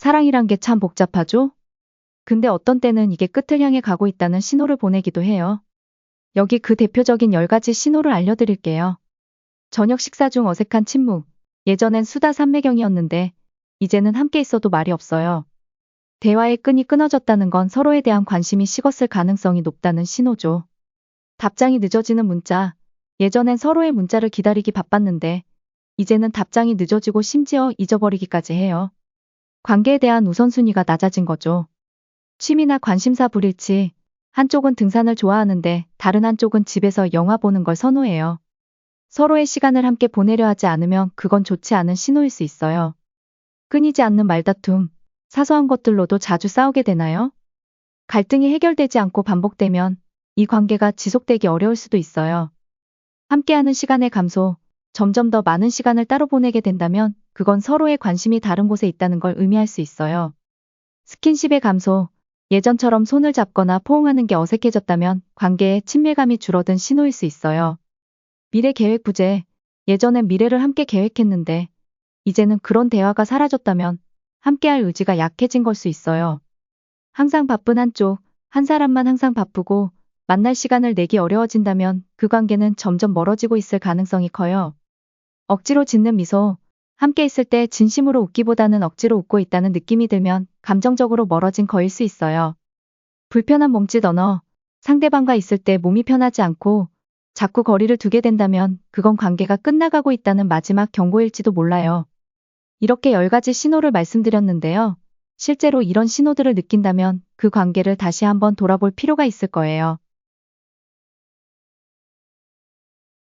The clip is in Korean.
사랑이란 게 참 복잡하죠? 근데 어떤 때는 이게 끝을 향해 가고 있다는 신호를 보내기도 해요. 여기 그 대표적인 10가지 신호를 알려드릴게요. 저녁 식사 중 어색한 침묵. 예전엔 수다 삼매경이었는데 이제는 함께 있어도 말이 없어요. 대화의 끈이 끊어졌다는 건 서로에 대한 관심이 식었을 가능성이 높다는 신호죠. 답장이 늦어지는 문자. 예전엔 서로의 문자를 기다리기 바빴는데 이제는 답장이 늦어지고 심지어 잊어버리기까지 해요. 관계에 대한 우선순위가 낮아진 거죠. 취미나 관심사 불일치. 한쪽은 등산을 좋아하는데 다른 한쪽은 집에서 영화 보는 걸 선호해요. 서로의 시간을 함께 보내려 하지 않으면 그건 좋지 않은 신호일 수 있어요. 끊이지 않는 말다툼. 사소한 것들로도 자주 싸우게 되나요? 갈등이 해결되지 않고 반복되면 이 관계가 지속되기 어려울 수도 있어요. 함께하는 시간의 감소, 점점 더 많은 시간을 따로 보내게 된다면 그건 서로의 관심이 다른 곳에 있다는 걸 의미할 수 있어요. 스킨십의 감소, 예전처럼 손을 잡거나 포옹하는 게 어색해졌다면 관계의 친밀감이 줄어든 신호일 수 있어요. 미래 계획 부재, 예전엔 미래를 함께 계획했는데 이제는 그런 대화가 사라졌다면 함께할 의지가 약해진 걸 수 있어요. 항상 바쁜 한쪽, 한 사람만 항상 바쁘고 만날 시간을 내기 어려워진다면 그 관계는 점점 멀어지고 있을 가능성이 커요. 억지로 짓는 미소, 함께 있을 때 진심으로 웃기보다는 억지로 웃고 있다는 느낌이 들면 감정적으로 멀어진 거일 수 있어요. 불편한 몸짓 언어, 상대방과 있을 때 몸이 편하지 않고 자꾸 거리를 두게 된다면 그건 관계가 끝나가고 있다는 마지막 경고일지도 몰라요. 이렇게 10가지 신호를 말씀드렸는데요. 실제로 이런 신호들을 느낀다면 그 관계를 다시 한번 돌아볼 필요가 있을 거예요.